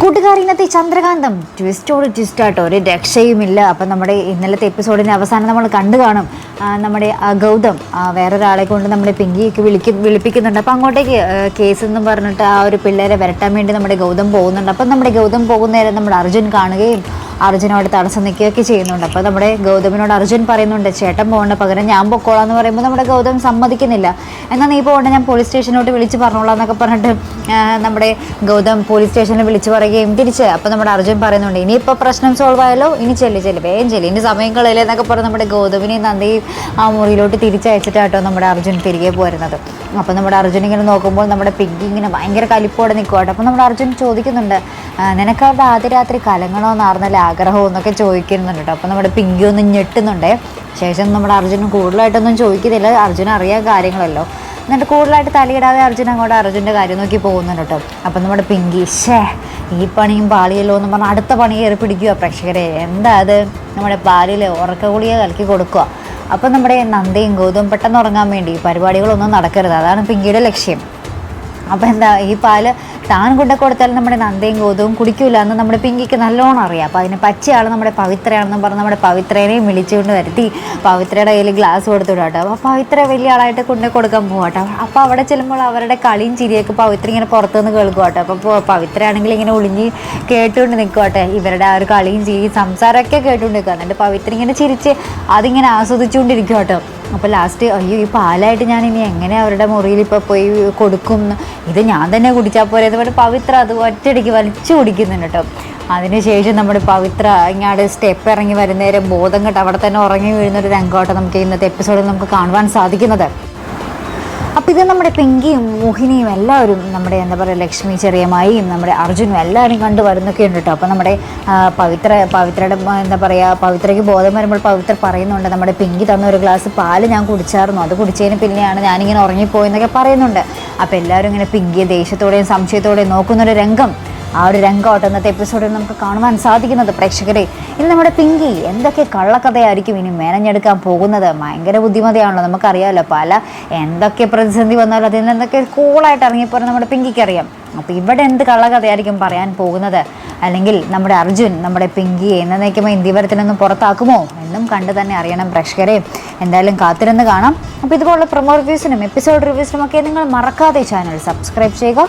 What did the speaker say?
കൂട്ടുകാരി ഇന്നത്തെ ചന്ദ്രകാന്തം. ട്വിസ്റ്റോട് ട്വിസ്റ്റ് ആട്ടോ. ഒരു രക്ഷയുമില്ല. അപ്പം നമ്മുടെ ഇന്നലത്തെ എപ്പിസോഡിന്റെ അവസാനം നമ്മൾ കണ്ടു കാണും. നമ്മുടെ ഗൗതം വേറൊരാളെ കൊണ്ട് നമ്മുടെ പിങ്കിയൊക്കെ വിളിക്ക് വിളിപ്പിക്കുന്നുണ്ട്. അപ്പം അങ്ങോട്ടേക്ക് കേസ് എന്ന് പറഞ്ഞിട്ട് ആ ഒരു പിള്ളേരെ വരട്ടാൻ വേണ്ടി നമ്മുടെ ഗൗതം പോകുന്നുണ്ട്. അപ്പം നമ്മുടെ ഗൗതം പോകുന്ന നേരം നമ്മുടെ അർജുൻ കാണുകയും അർജുനോട് തടസ്സം നിൽക്കുകയൊക്കെ ചെയ്യുന്നുണ്ട്. അപ്പോൾ നമ്മുടെ ഗൗതമിനോട് അർജുൻ പറയുന്നുണ്ട് ചേട്ടൻ പോകേണ്ട പകരം ഞാൻ പൊക്കോളാം എന്ന് പറയുമ്പോൾ നമ്മുടെ ഗൗതം സമ്മതിക്കുന്നില്ല. എന്നാൽ നീ പോകണ്ട ഞാൻ പോലീസ് സ്റ്റേഷനിലോട്ട് വിളിച്ച് പറഞ്ഞോളാം എന്നൊക്കെ പറഞ്ഞിട്ട് നമ്മുടെ ഗൗതം പോലീസ് സ്റ്റേഷനിൽ വിളിച്ച് പറയുകയും തിരിച്ച് അപ്പോൾ നമ്മുടെ അർജുൻ പറയുന്നുണ്ട് ഇനിയിപ്പോൾ പ്രശ്നം സോൾവ് ആയാലോ ഇനി ചെല്ലി ചെല്ലി വേഗം ചെല്ലി ഇനി സമയം കളയില്ല എന്നൊക്കെ പറഞ്ഞ് നമ്മുടെ ഗൗതമിനെയും നന്ദിയും ആ മുറിയിലോട്ട് തിരിച്ചയച്ചിട്ടാട്ടോ നമ്മുടെ അർജുൻ തിരികെ പോരുന്നത്. അപ്പോൾ നമ്മുടെ അർജുൻ ഇങ്ങനെ നോക്കുമ്പോൾ നമ്മുടെ പിഗ്ഗി ഇങ്ങനെ ഭയങ്കര കലിപ്പോടെ നിൽക്കുവാട്ടോ. അപ്പോൾ നമ്മുടെ അർജുൻ ചോദിക്കുന്നുണ്ട് "ആ, നിനക്ക് ആദ്യ രാത്രി കലങ്ങണോ എന്നാർന്നല്ലേ ആഗ്രഹം എന്നൊക്കെ ചോദിക്കുന്നുണ്ട് കേട്ടോ അപ്പോൾ നമ്മുടെ പിങ്കി ഒന്ന് ഞെട്ടുന്നുണ്ടേ. ശേഷം നമ്മുടെ അർജുൻ കൂടുതലായിട്ടൊന്നും ചോദിക്കുന്നില്ല. അർജുൻ അറിയാൻ കാര്യങ്ങളല്ലോ. എന്നിട്ട് കൂടുതലായിട്ട് തലയിടാതെ അർജുൻ അങ്ങോട്ട് അർജുന്റെ കാര്യം നോക്കി പോകുന്നുണ്ട് കേട്ടോ അപ്പം നമ്മുടെ പിങ്കി ഷേ ഈ പണിയും പാളിയല്ലോ എന്ന് പറഞ്ഞാൽ അടുത്ത പണി കയറി പിടിക്കുക പ്രേക്ഷകരെ. എന്താ അത്? നമ്മുടെ പാലിൽ ഉറക്ക ഗുളിക കലക്കി കൊടുക്കുക അപ്പം നമ്മുടെ നന്ദയും ഗൗതവും പെട്ടെന്ന് ഉറങ്ങാൻ വേണ്ടി പരിപാടികളൊന്നും നടക്കരുത്. അതാണ് പിങ്കിയുടെ ലക്ഷ്യം. അപ്പോൾ എന്താ ഈ പാൽ താൻ കൊണ്ട കൊടുത്താൽ നമ്മുടെ നന്ദയും ഗോതവും കുടിക്കൂല എന്ന് നമ്മുടെ പിങ്കിക്ക് നല്ലോണം അറിയാം. അപ്പോൾ അതിന് പച്ചയാൾ നമ്മുടെ പവിത്രയാണെന്ന് പറഞ്ഞ് നമ്മുടെ പവിത്രേനെയും വിളിച്ചുകൊണ്ട് വരുത്തി പവിത്രയുടെ കയ്യിൽ ഗ്ലാസ് കൊടുത്തു കേട്ടോ. അപ്പോൾ പവിത്ര വലിയ ആളായിട്ട് കൊണ്ടു കൊടുക്കാൻ പോകട്ടോ അപ്പോൾ അവിടെ ചെല്ലുമ്പോൾ അവരുടെ കളിയും ചിരിയൊക്കെ പവിത്ര ഇങ്ങനെ പുറത്തുനിന്ന് കേൾക്കും കേട്ടോ. അപ്പോൾ പവിത്രയാണെങ്കിൽ ഇങ്ങനെ ഒളിഞ്ഞ് കേട്ടുകൊണ്ട് നിൽക്കുവാട്ടെ ഇവരുടെ ആ ഒരു കളിയും ചിരിയും സംസാരമൊക്കെ കേട്ടുകൊണ്ട് നിൽക്കുക എന്നിട്ട് പവിത്ര ഇങ്ങനെ ചിരിച്ച് അതിങ്ങനെ ആസ്വദിച്ചുകൊണ്ടിരിക്കും കേട്ടോ. അപ്പോൾ ലാസ്റ്റ് അയ്യോ ഈ പാലായിട്ട് ഞാൻ ഇനി എങ്ങനെ അവരുടെ മുറിയിൽ ഇപ്പോൾ പോയി കൊടുക്കും ഇത് ഞാൻ തന്നെ കുടിച്ചാൽ പോരെ. അതുപോലെ പവിത്ര അത് ഒറ്റയടിക്ക് വലിച്ചു കുടിക്കുന്നുണ്ട് കേട്ടോ അതിനുശേഷം നമ്മുടെ പവിത്ര ഇങ്ങാട് സ്റ്റെപ്പ് ഇറങ്ങി വരുന്നേരം ബോധം കെട്ട് അവിടെ തന്നെ ഉറങ്ങി വീഴുന്നൊരു രംഗോട്ട് നമുക്ക് ഇന്നത്തെ എപ്പിസോഡിൽ നമുക്ക് കാണുവാൻ സാധിക്കുന്നത്. അപ്പോൾ ഇത് നമ്മുടെ പിങ്കിയും മോഹിനിയും എല്ലാവരും നമ്മുടെ എന്താ പറയുക ലക്ഷ്മി ചെറിയമായും നമ്മുടെ അർജുനും എല്ലാവരും കണ്ടു വരുന്നൊക്കെ ഉണ്ട് കേട്ടോ അപ്പോൾ നമ്മുടെ പവിത്ര പവിത്രയുടെ എന്താ പറയുക പവിത്രയ്ക്ക് ബോധം വരുമ്പോൾ പവിത്ര പറയുന്നുണ്ട് നമ്മുടെ പിങ്കി തന്ന ഒരു ഗ്ലാസ് പാൽ ഞാൻ കുടിച്ചായിരുന്നു അത് കുടിച്ചതിന് പിന്നെയാണ് ഞാനിങ്ങനെ ഉറങ്ങിപ്പോയെന്നൊക്കെ പറയുന്നുണ്ട്. അപ്പോൾ എല്ലാവരും ഇങ്ങനെ പിങ്കിയെ ദേഷ്യത്തോടെയും സംശയത്തോടെയും നോക്കുന്നൊരു രംഗം ആ ഒരു രംഗമായിട്ട് ഇന്നത്തെ എപ്പിസോഡിൽ നമുക്ക് കാണുവാൻ സാധിക്കുന്നത്. പ്രേക്ഷകരെ ഇനി നമ്മുടെ പിങ്കി എന്തൊക്കെ കള്ളക്കഥയായിരിക്കും ഇനി മേനഞ്ഞെടുക്കാൻ പോകുന്നത്? ഭയങ്കര ബുദ്ധിമതിയാണല്ലോ നമുക്കറിയാമല്ലോ പല എന്തൊക്കെ പ്രതിസന്ധി വന്നാലും അതിൽ നിന്നൊക്കെ കൂളായിട്ട് ഇറങ്ങിപ്പോയി നമ്മുടെ പിങ്കിക്ക് അറിയാം അപ്പോൾ ഇവിടെ എന്ത് കള്ളക്കഥയായിരിക്കും പറയാൻ പോകുന്നത്? അല്ലെങ്കിൽ നമ്മുടെ അർജുൻ നമ്മുടെ പിങ്കിയെ എന്നേക്കുമ്പോൾ ഇന്ത്യവരത്തിൽ നിന്ന് പുറത്താക്കുമോ എന്നും കണ്ട് തന്നെ അറിയണം പ്രേക്ഷകരെ. എന്തായാലും കാത്തിരുന്ന് കാണാം. അപ്പോൾ ഇതുപോലുള്ള പ്രൊമോ റിവ്യൂസിനും എപ്പിസോഡ് റിവ്യൂസിനും ഒക്കെ നിങ്ങൾ മറക്കാതെ ചാനൽ സബ്സ്ക്രൈബ് ചെയ്യുക.